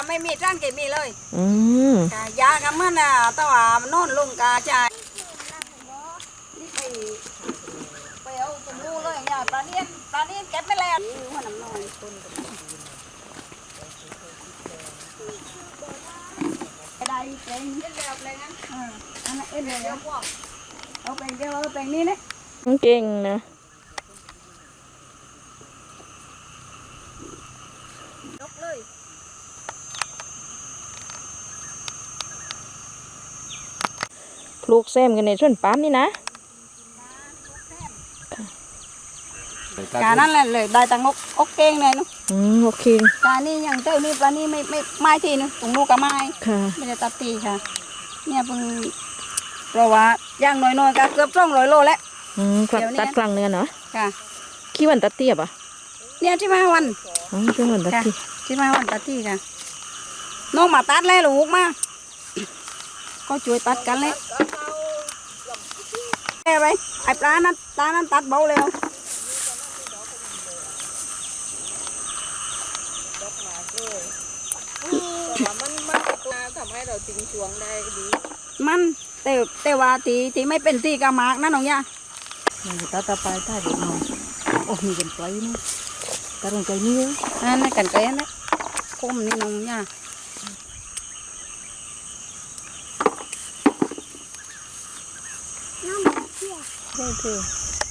ก็ไม่มีจ้านเก็บมีเลยอืมกะยาก็มันน่ะแต่ว่ามันโน่นลงกาจายนี่ไปไปเอาตุ้มลูเลยอย่าปลาเนียนปลาเนียนเก็บไม่แล้วหัวน้ำน้อยต้นก็มีไปได้เพลงเอ็นแล้วเพลงนั้นเอออันนั้นเอ็นแล้วเอาเพลงเดียวเอาเพลงนี้นะเก่งนะ ยกเลย ป ลูกแซมกันในส่วนปั๊มนี่นะกานั่นแหละเลยได้ตังอกอกเก่งเลยเนาะอืมโอเคกานี่ยังเจ้านี่ปลานี่ไม่ไม่ไม้ทีนึงตรงนู้นก็ไม้ค่ะไม่ได้ตัดตีค่ะ เนี่ยเพิ่งเพราะว่าย่างน้อยๆก็เกือบสองร้อยโลแล้วอืมกลับเดี๋ยวนี้ตัดกลางเนื้อเนาะค่ะขี้วันตัดเตี้ยปะเนี่ยที่มาวันอ๋อขี้วันตัดค่ะเตี้ยที่มาวันตัดตีค่ะน้องมาตัดแล้วลูกมาก็ช่วยตัดกันเลยเอา ไปไอ้ปลานั้นปลานั้นตัดเบาเร็วมันมันตัวทำให้เราติงช่วงได้ดี มันแต่แต่ว่าตีตีไม่เป็นตีกระมากนะน้องย่าตาตาไปตาเด็กน้อยโอ้มีกันไกลนี่ตาลงไกลนี่อันนั้นกันไกลนะคมนี่น้องย่า ใช่เพื่อ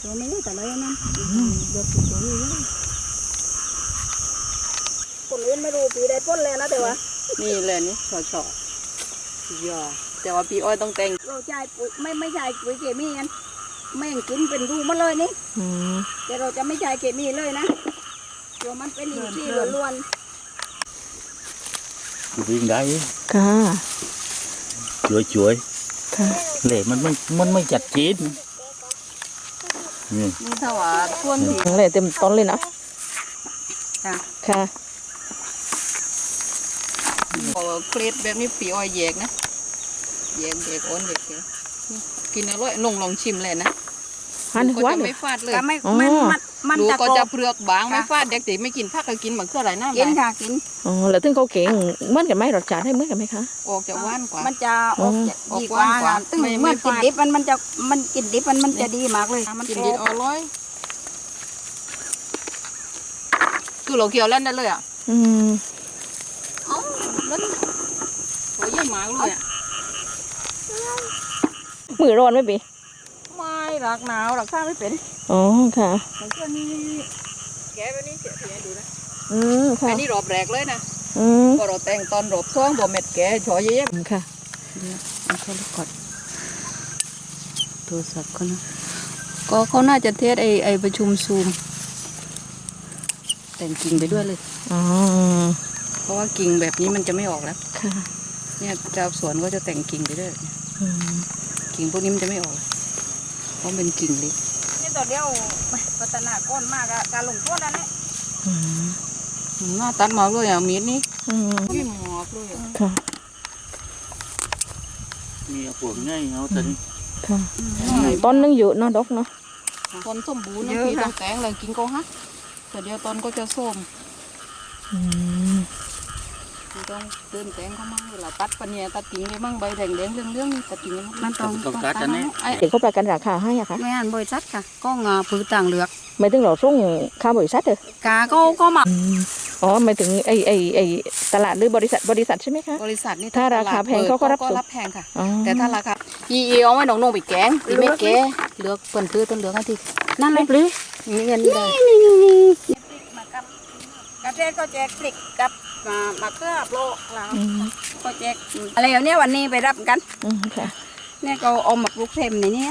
ตัวไม่รู้แต่อะไรนั่นเด็กตัวนี้คนอื่นไม่รู้ปีได้พ้นเลยนะแต่ว่านี่เลยนี่ชอชอยอแต่ว่าพี่อ้อยต้องแต่งเราใช้ปุ๋ยไม่ไม่ใช้ปุ๋ยเคมีกันแม่งกินเป็นรูมาเลยนี่แต่เราจะไม่ใช้เคมีเลยนะตัวมันเป็นอินทรีย์ล้วนวิ่งได้ค่ะช่วยช่วยเหล่มันไม่มันไม่จัดจีน นี่นี่ถ้าว่าท่วนที่เลยเต็มต้นเลยนะๆค่ะค่ะพอเคล็ดแบบนี้ปีอ้อยแยกนะแยกแยกอ้อนแยกแกนี่กินอร่อยนงลองชิมเลยนะหันก็หัวจะเลไม่ยฟาดเลย ก็ไม่อ๋อมัน มันมันดูจะก็กรจะอบ เปลือกบางไม่ค่ะฟาดเด็กตีไม่กินผักก็กินเหมือนเครื่องอะไรน้ำกินลายค่ะกินอ๋อแล้วถึงเขาเก่งเหมือนกันไหมรสชาติให้เหมือนกันไหมคะ ออกจากว่านกว่า มันจะออกจะออกดีกว่าหวานกว่าตึ้งไม่เมื่อไม่กินฝาด ดิบมันมันจะมันกินดิบมันมันจะดีมากเลยมันกินกรดิอบบอร่อย คือเราเคี่ยวเล่นได้เลยอะอืมเอ้าเล่นโอ้ยเยอะมากเลยอะมือร้อนไหมปี ไม่รักหนาวรักข้าไม่เป็นอ๋อค่ะมันก็นี่แกไปนี่เสียเสียดูนะอืมค่ะอันนี้รอบแรกเลยนะอืมพอเราแต่งตอนรอบสองบ่เม็ดแกชอยเยอะค่ะๆมันเขาลูกกดโทรศัพท์เขานะก็เขาน่าจะเทสไอไอประชุมซูม แต่งกิ่งไปด้วยเลยอ๋อเพราะว่ากิ่งแบบนี้มันจะไม่ออกแล้วค่ะเนี่ยเจ้าสวนก็จะแต่งกิ่งไปด้วยอืมกิ่งพวกนี้มันจะไม่ออก เพราะมันเป็นกิ่งเล็ก นี่ตัวเดียวพัฒนาก้อนมากอะการลงทุนนั่นแหละอืมหน้าตัดหมอกเลยอะมีดนี่อืมยื่นหมอกเลยอะค่ะมีพวกง่ายเอาแต่นี่ค่ะต้นนึงเยอะเนาะดอกเนาะตอนสมบูรณ์นะพี่ต้องแต่งเลยกิ่งก็ฮักแต่เดียวตอนก็จะส้มอืมพี่ ต้องเติมแต่งเข้ามาเวลาตัดปะเนี่ยตัดกิ่งเลยมั่งใบแดงแดงเรื่องเรื่องๆนี่ตัดกิ่งเลยมัมั่นงต้องต้องการจะนี่ไอ้เดี๋ยวเขาประกันราคาให้อะคะไม่หันบริษัทค่ะก็งาผือต่างเหลือกไม่ถึงเราส่งค่าบริษัทเลยกาก็ก็มาอืมอ๋อหมายถึงไอไอไอตลาดหรือบริษัทบริษัทใช่ไหมคะบริษัทนี่ถ้าราคาแพงเขาก็รับส่งรับแพงค่ะอ๋อแต่ถ้าราคาอีเอเอาไว้น้องนงไปแกงอีไม่แกะเหลือกเปิ่นคือต้นเหลือกให้ทีนั่นเลยหรือมีเงินได้กระเทศก็แจกพริกกับ อ่ามะเขือโปรเราอืมก็แจกอะไรอย่างเนี้ยวันนี้ไปรับกัน อืมค่ะ เนี่ยก็เอามาปลูกเทมในนี้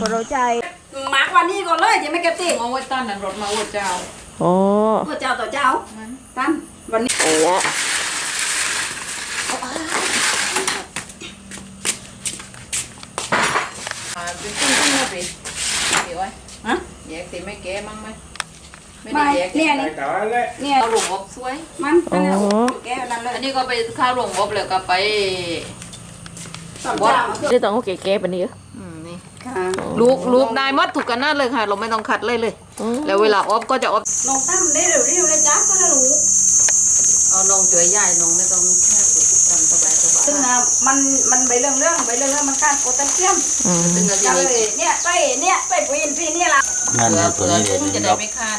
พอเราใจหมักวันนี้ก่อนเลยจะไม่เก็บตีเอาไว้ตั้นนั่นรถมาโอ้เจ้าอ๋อก็เจ้าต่อเจ้าตั้นวันนี้อย่างเงี้ยอ่าเป็นกุ้งกุ้งมาปีเดี๋ยวไว้ฮะแยกตีไม่แกะมั้งไหม ไม่ไม่ได้แยกเนี่ยนี่เนี่ยข้าวหลวงอบสวย มันอันนี้แกนั่นเลยอันนี้ก็ไปข้าวหลวงอบเลยก็ไปต่อเจ้ามาเถอะได้ต้องเอาเก๋ๆแบบนี้เหรออืมนี่ค่ะลูกลูกได้หมัดถูกกันนั่นเลยค่ะ เราไม่ต้องขัดเลยเลยอ๋อแล้วเวลาอบก็จะอบลงตั้มได้เร็วๆเลยจ้าก็ได้รู้เอานองจ่วยย่ายนองไม่ต้องแค่ปลูกทำสบายสบายซึ่งอะมันมันใบเรื่องเรื่องใบเรื่องเรื่องมันขาดโพแทสเซียมอืมซึ่งก็ก็จะเลมียเนี่ยใส่เนี่ยใส่ปุ๋ยอินทรีย์เนี่ยละนั่นเผื่อนะตัวเผื่อนี้เด็ตุ้งจะดได้ไม่ขาด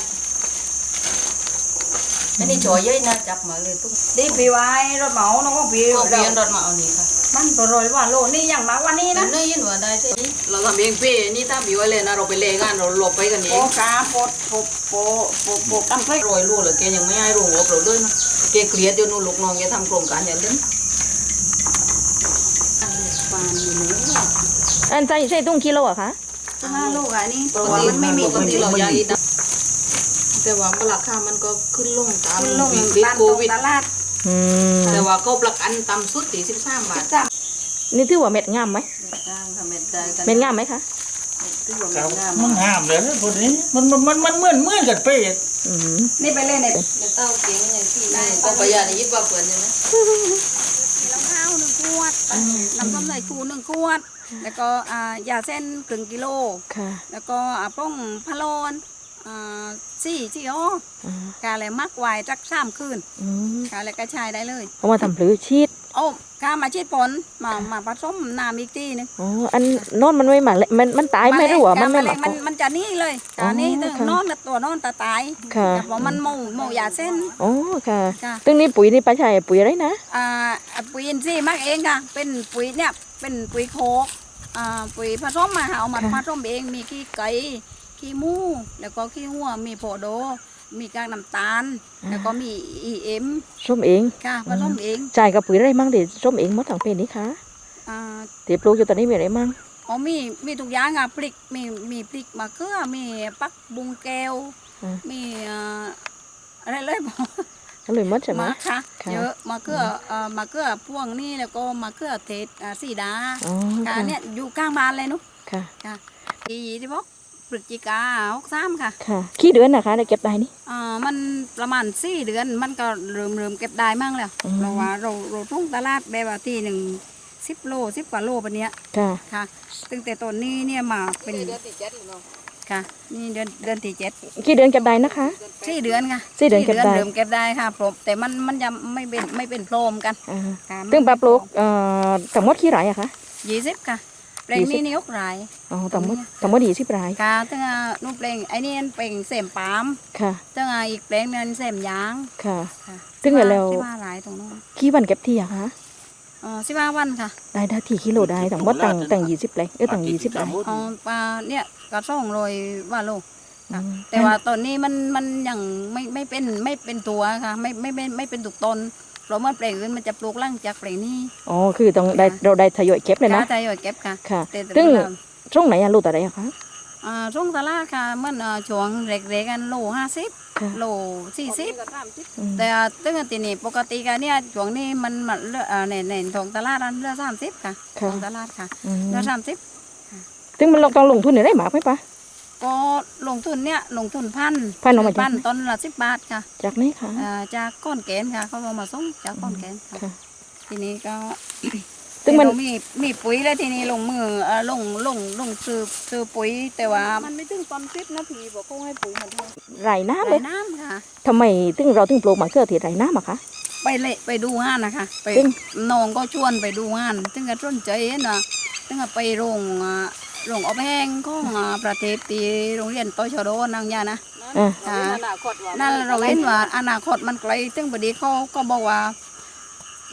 อันนี้จ่อยย่อยนะจับมาเลยตุ้งดีปีไว้รถเหมาน้องของพี่เอาเราเพียนรถมาเอานี่ค่ะมันตัวรอยว่าโลนี่อย่างมากวันนี้นั่นะนนี่ยินว่าได้ใช่ไหมเราทำเองพี่นี่ถ้าบิวเลยนะเราไปเลงานเราหลบไปกันเอโปงกาโปโปโปโปโปกำไฟรอยรู้เลยแกยังไม่ให้รู้งบเราด้วยนะแกเครียดอยู่นู่นลูกน้องแกทำโครงการอย่างนั้นปานอยู่นี่อันใจใช่ตุ้งกิโลอะคะห้าลูกอันนี้ปตัวกติมันไม่มีปกติเราอยากอีกนะ แต่ว่าราคามันก็ขึ้นลงตามลงวิกฤตตามโคตรงวิด ตลาดอืมแต่ว่าก็ประกันต่ำสุดตีสิบสามบาทจ้ะนี่ถือว่าเม็ดงามไหมจ้างทำเม็ดได้กันเม็ดงามไหมคะถือว่าเม็ดงามมันห้ามเลยนะพวกนี้มันมันมันมันเหมือนเหมือนกันเป๊ะอืมนี่ไปเล่นในเม็ดเต้าเก่งอย่างที่นี่ก็ประหยัดยิบว่าเปิดใช่ไหมลำข้าวหนึ่งขวดน้ำส้มสายชูหนึ่งขวด แล้วก็อ่ายาเส้นครึ่งกิโล ค่ะ แล้วก็อ่าป้องพะโลน อ่าสี่สี่อ้ออ่ากาเลยมักไว้จักสามคืนอืมกาเลยกระชายได้เลยเอามาทำพลือชีดโอ้ข้ามาชีดผลมามาผสมน้ำอีกทีหนึงอ๋ออันนอนมันไม่หมาเลยมันมันตายไหม่รู้ว่ามันไม่หกมามันมันจะนี่เลยอ๋อกานี่ค่ะนอนกับตัวนอนตาตายค่ะแต่ว่ามันโมโมยาเส้นอ๋อค่ะค่ะตึงนี้ปุ๋ยนี่ป้าชัยปุ๋ยอะไรนะอ่าปุ๋ยอินทรีย์มักเองค่ะเป็นปุ๋ยเนี่ยเป็นปุ๋ยโคกอ่าปุ๋ยผสมมาค่ะเอามาค่ะผสมเองมีขี้ไก่ ขี้หมูแล้วก็ขี้หัวมีโพโด มีกากน้ำตาล แล้วก็มีอีเอ็มส้มเองค่ะผสมเองจ่ายกับปุ๋ยอะไรมั่งเดี๋ยวส้มเองหมดทั้งเป็นนี้ค่ะอ่าเดี๋ยวปลูกอยู่ตอนนี้มีอะไรมั่งอ๋อมีมีทุกอย่างอะพริกมีมีพริกมะเขือมีปักบุงแก้วอ่ามีอ่าอะไรเลยบอกก็เลยหมดใช่ไหมมาค่ะค่ะเยอะมะเขือเอ่อมะเขือพวงนี่แล้วก็มะเขือเทศอ่าสีดาอ๋อค่ะค่ะเนี่ยอยู่ข้างบ้านเลยนุ๊กค่ะค่ะปีที่บอก พฤศจิกาหกสามค่ะ ค่ะขี้เดือนนะคะได้เก็บได้นี่ อ่ามันประมาณสี่เดือนมันก็เริ่มเริ่มเก็บได้มั่งแล้วอืมเราว่าเราเราต้องตลาดแบบว่าที่หนึ่งสิบโลสิบกว่าโลปะเนี้ยค่ะ ค่ะตั้งแต่ต้นนี้เนี่ยมาเป็นเดือนที่เจ็ดหรือเปล่าค่ะ นี่เดือนเดือนที่เจ็ดขี้เดือนเก็บได้นะคะ สี่เดือนค่ะสี่เดือนเก็บได้ เริ่มเก็บได้ค่ะพรมแต่มันมันจะไม่เป็นไม่เป็นโพรมกันอ่าค่ะตึงปลาปลูกเอ่อทั้งหมดขี้ไรอะคะยี่สิบค่ะ เปลงยี่สินี้บนี่ยกรายอ๋อทั้งหมดทั้งหมดยี่สิบรายค่ะตั้งแต่นู่นเปลงไอ้นี่เปลงเสมปาล์มค่ะตั้งแต่อีกเปลงนึงเสมยางค่ะค่ะซึ่งเดี๋ยวเราสิบห้าหลายตรงนู้นขี้วันเก็บที่อะคะอ๋อสิบห้าวันค่ะ ได้ได้ที่กิโลได้ทั้งหมดตั้งตั้งยี่สิบเลยเออตั้งยี่สิบรายอ๋อปลาเนี่ยกระส่องโรยว่าโลอืมแต่ว่าตอนนี้มันมันยังไม่ไม่เป็นไม่เป็นตัวค่ะ ไม่ไม่ไม่ไม่เป็นตุกตน เพราะมันเปลงอื่นมันจะปลูกหล่างจากเปลงนี้อ๋อคือต้องได้เราได้ทยอยเก็บเลยนะกาใจอยเก็บค่ะค่ะแต่แต่ซึ่งเวลาช่วงไหนอะลูกแต่ไหนอะคะอ่าช่วงตลาดค่ะเมื่อเอ่อช่วงเล็กๆกันโลห้าสิบค่ะโลสี่สิบอืมแต่ตึ้งตีนี่ปกติกันเนี่ยช่วงนี้มันมันเลือเอ่อในในทองตลาดอันเลือสามสิบค่ะทค่ะองตลาดค่ะอืมเลือสามสิบซึ่งมันต้องลงทุนเนี่ยได้หมากไหมปะ ก็ลงทุนเนี่ยลงทุนพันพันออกมาจาก พันต้นละสิบบาทค่ะจากนี้ค่ะอ่าจากก้อนแกนค่ะ เขาเอามาส่งจากก้อนแกนค่ะ ค่ะ ทีนี้ก็ ซึ่งมัน เรามีมีปุ๋ยแล้วทีนี้ลงมือเอ่อลงลงลงซื้อซื้อปุ๋ยแต่ว่ามันไม่ถึงความสิบนาทีบอกเขาให้ปุ๋ยมันเท่าไรน้ำเลใส่ยน้ำค่ะ ทำไมถึงเราถึงปลูกมะเขือเทศไรน้ำอะคะ ไปเละไปดูงานนะคะ ไปซึ่ง น้องก็ชวนไปดูงานซึ่งก็สนใจนะซึ่งก็ไปโรงอ่า โรงอบแห้งของอ่าประเทศตีโรงเรียนตชดนางยานะอ่าค่ะนั่นเราเห็นว่าอนาคตมันไกลซึ่งพอดีเขาก็บอกว่า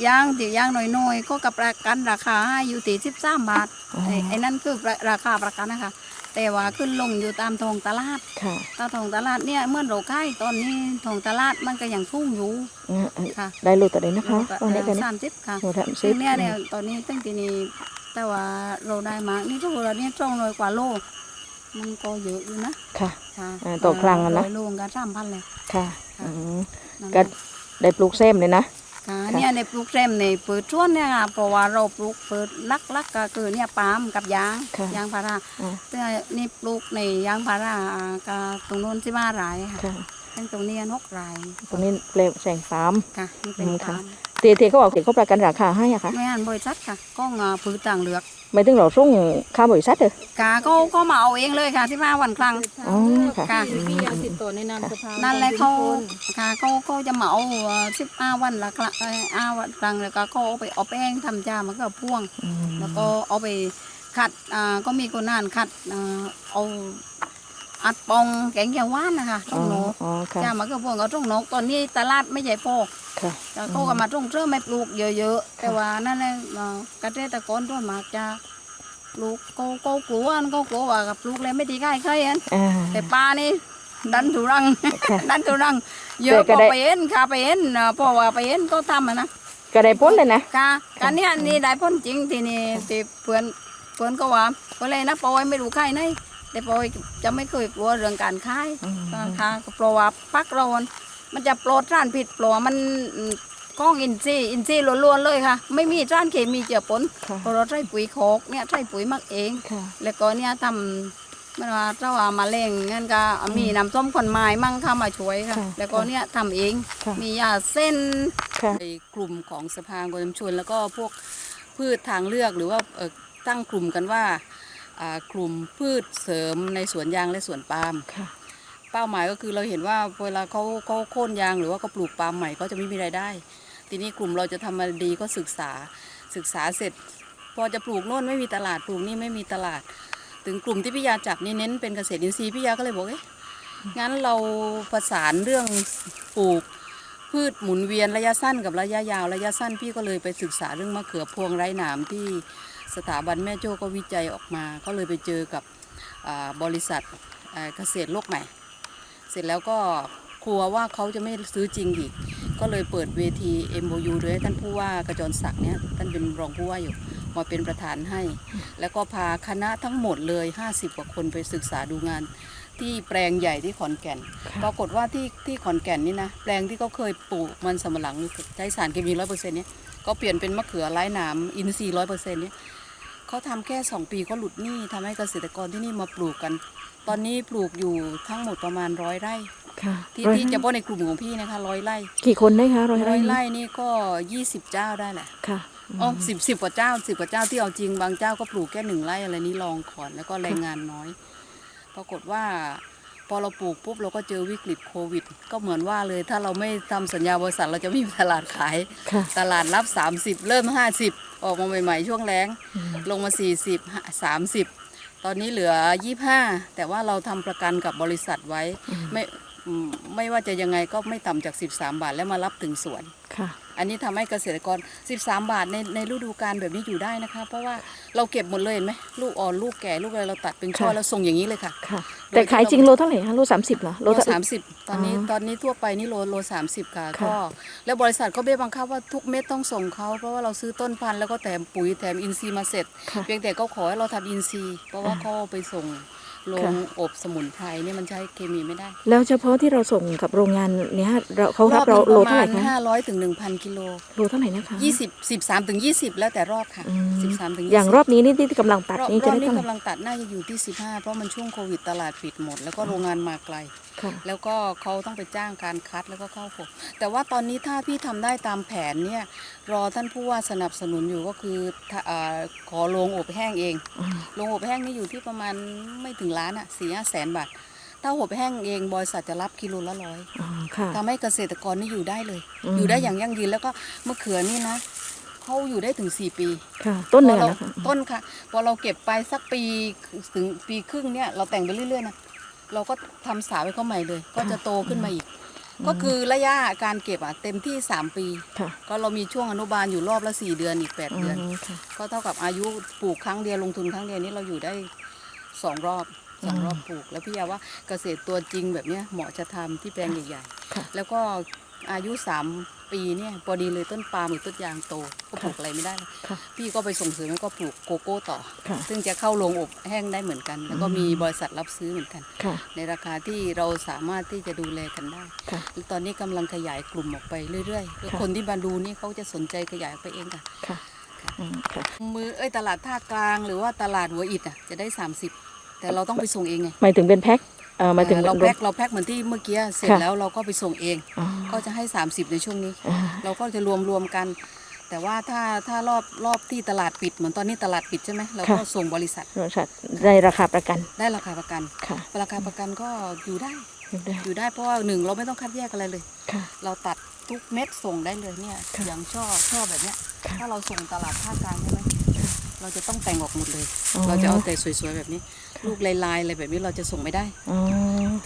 ย่างที่ย่างน้อยๆก็กับประกันราคาให้อยู่ที่สิบสามบาทอ๋อไอ้ไอ้นั่นคือราคาประกันนะคะ แต่ว่าขึ้นลงอยู่ตามท้องตลาดค่ะตามท้องตลาดเนี่ยเมื่อเราขายตอนนี้ท้องตลาดมันก็ยังสูงอยู่อืมอืมค่ะได้ลูกแต่ไหนนะคะตอนนี้กันสามสิบค่ะหนูทำซิซึ่งเนี่ยเนี่ยตอนนี้ตั้งแต่นี้ แต่ว่าเราได้มา นี่ทุกคนเนี่ยจ้องร้อยกว่าโลมันก็เยอะอยู่นะค่ะค่ะอ่าต่อครั้งอะนะ ร้อยโลกันสามพันเลยค่ะค่ะอืมนั่นก็แหละ ได้ปลูกเซมเลยนะ ค่ะค่ะ เนี่ยในปลูกเต็มในเปิดช่วนเนี่ยค่ะเพราะว่าเราปลูกเปิดลักลักๆก็คือเนี่ยปาล์มกับยางค่ะยางพาราอ่า แต่นี่ปลูกในยางพาราอ่าก็ตรงโน้นสิบห้ารายค่ะค่ะตั้งตรงนี้นกรายตรงนี้เปลวแสงฟาร์ม ค่ะนี่เป็นอืมค่ะ ปาล์ม เทเทเขาบอกเทเขาประกันราคาให้อะคะไม่หันบริษัทค่ะกล้องอ่าผืนต่างเหลือกหมายถึงเราส่งค่าบริษัทเหรอกาก็ก็มาเอาเองเลยค่ะที่มาวันครั้งอ๋อค่ะค่ะพี่ยาติดต่อในนามสภานั่นแหละเขาค่ะเขาเขาจะเหมาสิบห้าวันละครั้งเอ้ยห้าวันครั้งแล้วก็เขาเอาไปเอาแป้งทำจามันก็พ่วงอืมแล้วก็เอาไปขัดอ่าก็มีคนนานขัดอ่าเอา อัดปองแกงเขียวหวานนะคะต้อ๋อองโนกอ๋อค่ะ จ้ามันก็พวงเอาต้งนกตอนนี้ตลาดไม่ใหญ่พอค่ะแล้วเขาก็มาต้งเชื่อไม่ปลูกเยอะๆแต่ว่านั่นแหละอ่าเกษตรกรทั่วมากจะปลูกก็ก็กลัวก็กลัวว่ากับปลูกแล้วไม่ดีใกล้ใครอันอ่า แต่ปลานี่ดันทุรัง ค่ะดันทุรัง เยอะแต่ก็พอได้ ไปเห็นค่ะไปเห็นอ่าเพราะว่าไปเห็นก็ทำอะนะ ก็ได้พ้นเลยนะ ค่ะการเนี้ยนี่ได้พ้นจริงทีนี่ที่เพื่อนเพื่อนก็ว่าก็เลยนะปอยไม่รู้ใครไหน แต่ปอยจะไม่เคยกลัวเรื่องการขายอืมค่ะก็เพราะว่าพักเรามันมันจะปลอดสารผิดเพราะว่ามันอืมก้องอินทรีย์อินทรีย์ล้วนๆเลยค่ะ ไม่มีสารเคมีเจือปนค่ะเพราะเราใช้ปุ๋ยโคกเนี่ยใช้ปุ๋ยหมักเองค่ะแล้วก็เนี่ยทำมันว่าเจ้าว่ามาเล่งงั้นก็มีน้ำส้มขอนไม้มั่งเข้ามาช่วยค่ะค่ะแล้วก็เนี่ยทำเองค่ะมียาเส้นค่ะในกลุ่มของสภาคนชุมชนแล้วก็พวกพืชทางเลือกหรือว่าเอ่อตั้งกลุ่มกันว่าอ่า กลุ่มพืชเสริมในสวนยางและสวนปาล์มค่ะเป้าหมายก็คือเราเห็นว่าเวลาเขาเขาโค่นยางหรือว่าเขาปลูกปาล์มใหม่เขาจะไม่มีรายได้ ทีนี้กลุ่มเราจะทำมาดีก็ศึกษาศึกษาเสร็จ พอจะปลูกโน่นไม่มีตลาดปลูกนี่ไม่มีตลาด ถึงกลุ่มที่พี่ยาจับนี่เน้นเป็นเกษตรอินทรีย์พี่ยาก็เลยบอกเอ๊ะงั้นเราประสานเรื่องปลูกพืชหมุนเวียนระยะสั้นกับระยะยาวระยะสั้นพี่ก็เลยไปศึกษาเรื่องมะเขือพวงไร้หนามที่ สถาบันแม่โจ้ก็วิจัยออกมา ก็เลยไปเจอกับอ่าบริษัทอ่าเกษตรโลกใหม่ เสร็จแล้วก็กลัวว่าเขาจะไม่ซื้อจริงอีก ก็เลยเปิดเวที MOU โดยให้ท่านผู้ว่ากระจรศักดิ์เนี่ยท่านเป็นรองผู้ว่าอยู่มาเป็นประธานให้ แล้วก็พาคณะทั้งหมดเลย 50 กว่าคนไปศึกษาดูงาน ที่แปลงใหญ่ที่ขอนแก่น ปรากฏว่าที่ที่ขอนแก่นนี่นะ แปลงที่เขาเคยปลูกมันสำปะหลังใช้สารเคมีร้อยเปอร์เซ็นต์เนี่ยก็เปลี่ยนเป็นมะเขือไร้หนามอินทรีย์ร้อยเปอร์เซ็นต์เนี่ย เขาทำแค่ 2 ปีเขาหลุดหนี้ทำให้เกษตรกรที่นี่มาปลูกกัน ตอนนี้ปลูกอยู่ทั้งหมดประมาณร้อยไร่ค่ะที่ร้อยที่เฉพาะในกลุ่มของพี่นะคะร้อยไร่กี่คนได้คะร้อยร้ไร่อยนี่ไร่นี่ก็20เจ้าได้แหละค่ะอ๋อสิบสิบกว่าเจ้าสิบกว่าเจ้าที่เอาจริงบางเจ้าก็ปลูกแค่หนึ่งไร่อะไรนี้ลองก่อนแล้วก็แรงงานน้อย ปรากฏว่าพ อเราปลูกปุ๊บเราก็เจอวิกฤตโควิด ก็เหมือนว่าเลยถ้าเราไม่ทำสัญญาบริษัทเราจะไม่มีตลาดขายค่ะตลาดรับ 30 เริ่ม 50 ออกมาใหม่ ๆ ช่วงแรงลงมา 40 30 ตอนนี้เหลือ 25 แต่ว่าเราทำประกันกับบริษัทไว้ไม่อืม ไม่ว่าจะยังไงก็ไม่ต่ำจาก 13 บาทแล้วมารับถึงสวน ค่ะ อันนี้ทำให้เกษตรกร 13 บาทในในฤดูกาลแบบนี้อยู่ได้นะคะ เพราะว่าเราเก็บหมดเลยเห็นไหมลูกอ่อนลูกแก่ลูกอะไรเราตัดเป็นช่อค่ะ แล้วส่งอย่างนี้เลยค่ะ ค่ะ แต่ขายจริงโลเท่าไหร่คะโลสามสิบเหรอโลเท่า สามสิบตอนนี้อ๋อตอนนี้ทั่วไปนี่โลโลสามสิบค่ะค่ะ ก็แล้วบริษัทก็เบี้ยบังคับว่าทุกเม็ดต้องส่งเขาเพราะว่าเราซื้อต้นพันธุ์แล้วก็แถมปุ๋ยแถมอินทรีย์มาเสร็จ ค่ะ เพียงแต่เขาขอให้เราทำอินทรีย์ เพราะว่าอ่า เขาเอาไปส่ง โรค่ะงอบสมุนไพรเนี่ยมันใช้เคมีไม่ได้ แล้วเฉพาะที่เราส่งกับโรงงานเนี่ยเราเขารับเราโลเท่าไหร่ประคะมาณห้าร้อยถึงหนึ่งพันกิโลโลเท่าไหร่นะคะยี่สิบสิบสามถึงยี่สิบแล้วแต่รอบค่ะอืมสิบสามถึงอย่างรอบนี้นี่ที่กำลังตัดรอบนี่รจะอบได้นี้เท่าไหร่กำลังตัดน่าจะอยู่ที่15เพราะมันช่วงโควิดตลาดปิดหมด แล้วก็โรงงานมาไกลค่ะแล้วก็เขาต้องไปจ้างการคัดแล้วก็เข้าผมแต่ว่าตอนนี้ถ้าพี่ทำได้ตามแผนเนี่ยรอท่านผู้ว่าสนับสนุนอยู่ก็คือถ้าอ่าขอโรงอบแห้งเองอืมโรงอบแห้งนี่อยู่ที่ประมาณไม่ถึงล้านอะสี่ห้าแสนบาทถ้าอบแห้งเองบริษัทจะรับกิโลละร้อยอ๋อค่ะทำให้เกษตรกรนี่อยู่ได้เลยอืมอยู่ได้อย่างยั่งยืนแล้วก็มะเขือนี่นะเขาอยู่ได้ถึง 4 ปีค่ะต้นหนึ่งพออะเรานะคะต้นค่ะพอเราเก็บไปสักปีถึงปีครึ่งเนี่ยเราแต่งไปเรื่อยๆนะ เราก็ทำสาไว้เขาใหม่เลย ก็จะโตขึ้นมาอีก ก็คือระยะการเก็บอะเต็มที่ 3 ปีค่ะก็เรามีช่วงอนุบาลอยู่รอบละ 4 เดือนอีก8อืเดือนมค่ะก็เท่ากับอายุปลูกครั้งเดียวลงทุนครั้งเดียวนี้เราอยู่ได้สองรอบสองรอบปลูก แล้วพี่ยาว่าเกษตรตัวจริงแบบเนี้ยเหมาะจะทำที่แปลงใหญ่ค่ะๆแล้วก็อายุ3 ปีเนี่ยพอดีเลยต้นปาล์มหรือต้นยางโตก็ปลูกอะไรไม่ได้เลยค่ะพี่ก็ไปส่งเสริมแล้วก็ปลูกโกโก้ต่อ ค่ะซึ่งจะเข้าโรงอบแห้งได้เหมือนกัน แล้วก็มีบริษัทรับซื้อเหมือนกัน ค่ะ ในราคาที่เราสามารถที่จะดูแลกันได้ ค่ะ ตอนนี้กำลังขยายกลุ่มออกไปเรื่อยๆแล้วค่ะคนที่มาดูนี่เขาจะสนใจขยายออกไปเองค่ะ ค่ะอืมค่ะ มือเอ้ยตลาดท่ากลางหรือว่าตลาดหัวอิฐอะจะได้ 30 แต่เราต้องไปส่งเองไง หมายถึงเป็นแพ็ค เอ่อหมายถึงเออเรารแพ็ถคเราแพ็คเหมือนที่เมื่อกี้เสร็จค่ะแล้วเราก็ไปส่งเองอ๋อก็จะให้ 30 ในช่วงนี้อ่าเราก็จะรวมรวมๆกัน แต่ว่าถ้าถ้ารอบรอบที่ตลาดปิดเหมือนตอนนี้ตลาดปิดใช่ไหมเราก็ค่ะส่งบริษัทบริษัทได้ราคาประกัน ได้ราคาประกันค่ะราคาประกันก็อยู่ได้อยู่ได้อยู่ได้เพราะว่าหนึ่งเราไม่ต้องคัดแยกอะไรเลยค่ะเราตัดทุกเม็ดส่งได้เลยเนี่ยค่ะอย่างช่อช่อแบบเนี้ยค่ะถ้าเราส่งตลาดภาคกลางใช่ไหม เราจะต้องแต่งออกหมดเลยอ๋อเราจะเอาแต่สวยๆแบบนี้ ลูกลายๆอะไรแบบนี้เราจะส่งไม่ได้อ๋อ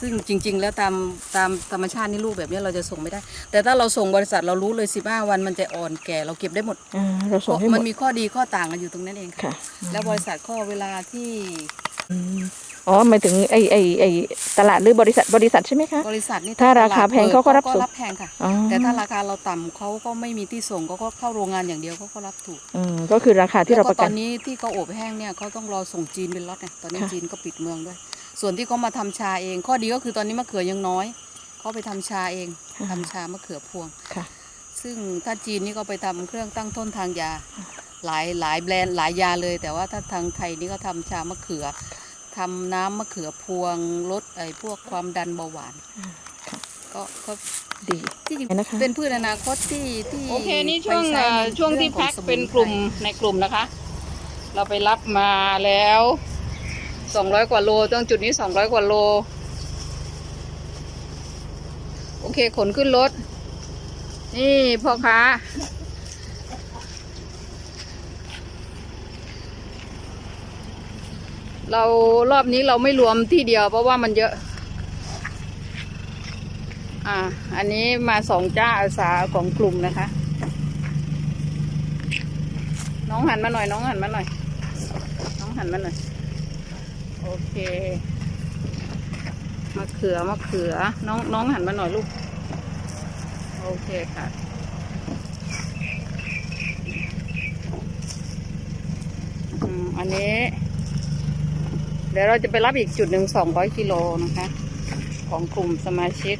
ซึ่งจริง ๆ แล้วตามตามธรรมชาตินี่ลูกแบบนี้เราจะส่งไม่ได้ แต่ถ้าเราส่งบริษัทเรารู้เลย15วันมันจะอ่อนแก่เราเก็บได้หมดอ่าเราส่งให้หมมันดมีข้อดีข้อต่างกันอยู่ตรงนั้นเองค่ะค่ะแล้วบริษัทข้อเวลาที่ อืมอ๋อหมายถึงไอไอไอตลาดหรือบริษัทบริษัทใช่ไหมคะ บริษัทนี่ถ้าราคาแพงเขาก็รับก็ส่งรับแพงค่ะ อ๋อ แต่ถ้าราคาเราต่ำเขาก็ไม่มีที่ส่งเขาก็เข้าโรงงานอย่างเดียวเขาก็รับถูกอืมก็คือราคาที่เราแล้วปก็ระตกัอน นนี้ที่เขาอบแห้งเนี่ยเขาต้องรอส่งจีนเป็นล็อตไงตอนนี้ค่ะ จีนก็ปิดเมืองด้วย ส่วนที่เขามาทำชาเอง ข้อดีก็คือตอนนี้มะเขือยังน้อยเขาไปทำชาเองทำชามะเขือพวง ค่ะ ซึ่งถ้าจีนนี่ก็ไปทำเครื่องตั้งต้นทางยา หลายหลายแบรนด์หลายยาเลย แต่ว่าถ้าทางไทยนี่ก็ทำชามะเขือ ทำน้ำมะเขือพวงลดไอ้พวกความดันเบาหวานค่ะก็ก็ดีที่จริงนะคะเป็นพืชอนาคตที่ที่โอเคนี่ช่วงไปใช้เอ่อในช่วงที่เรื่องของแพ็คเป็นสมุไพรกลุ่มในกลุ่มนะคะ เราไปรับมาแล้วสองร้อยกว่าโลตรงจุดนี้สองร้อยกว่าโล โอเคขนขึ้นรถ นี่พ่อค้า เรารอบนี้เราไม่รวมที่เดียวเพราะว่ามันเยอะ อ่า อันนี้มาสองเจ้าอาสาของกลุ่มนะคะ น้องหันมาหน่อย น้องหันมาหน่อย น้องหันมาหน่อย โอเคมะเขือมะเขือ น้องน้องหันมาหน่อยลูก โอเคค่ะอันนี้ ดี๋ยวเราจะไปรับอีกจุดหนึ่งสองร้อยกิโลนะคะ ของกลุ่มสมาชิก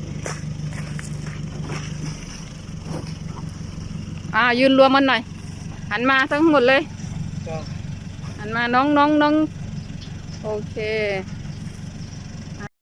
อ่ายืนรวมกันหน่อย หันมาทั้งหมดเลย หันมาน้องน้องน้องโอเค